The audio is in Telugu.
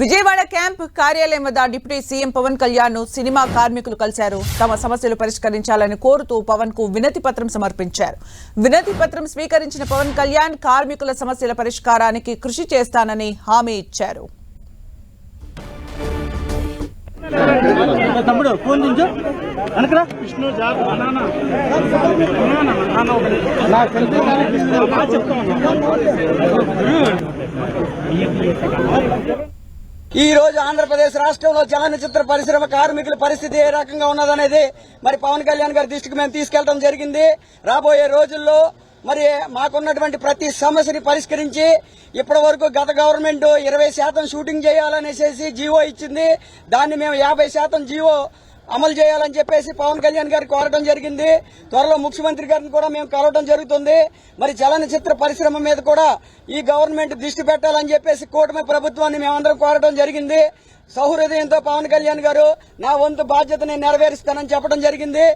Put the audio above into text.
విజయవాడ క్యాంప్ కార్యాలయం వద్ద డిప్యూటీ సీఎం పవన్ కళ్యాణ్ను సినిమా కార్మికులు కలిశారు. తమ సమస్యలు పరిష్కరించాలని కోరుతూ పవన్కు వినతి పత్రం సమర్పించారు. వినతి పత్రం స్వీకరించిన పవన్ కళ్యాణ్ కార్మికుల సమస్యల పరిష్కారానికి కృషి చేస్తానని హామీ ఇచ్చారు. తమ్ముడు ఫోన్ దించు. వెనకరా. విష్ణు నా సెల్ఫీ ఈ రోజు ఆంధ్రప్రదేశ్ రాష్ట్రంలో చలనచిత్ర పరిశ్రమ కార్మికుల పరిస్థితి ఏ రకంగా ఉన్నదనేది మరి పవన్ కళ్యాణ్ గారి దృష్టికి మేము తీసుకెళ్ళడం జరిగింది. రాబోయే రోజుల్లో మరి మాకున్నటువంటి ప్రతి సమస్యని పరిష్కరించి ఇప్పటి వరకు గత గవర్నమెంట్ ఇరవై శాతం షూటింగ్ చేయాలనేసేసి జీవో ఇచ్చింది. దాన్ని మేము యాభై శాతం జీవో అమలు చేయాలని చెప్పేసి పవన్ కళ్యాణ్ గారు కోరడం జరిగింది. త్వరలో ముఖ్యమంత్రి గారిని కూడా మేము కలవడం జరుగుతుంది. మరి చలనచిత్ర పరిశ్రమ మీద కూడా ఈ గవర్నమెంట్ దృష్టి పెట్టాలని చెప్పేసి కూటమి ప్రభుత్వాన్ని మేమందరం కోరడం జరిగింది. సౌహృదయంతో పవన్ కళ్యాణ్ గారు నా వంతు బాధ్యతని నెరవేరుస్తానని చెప్పడం జరిగింది.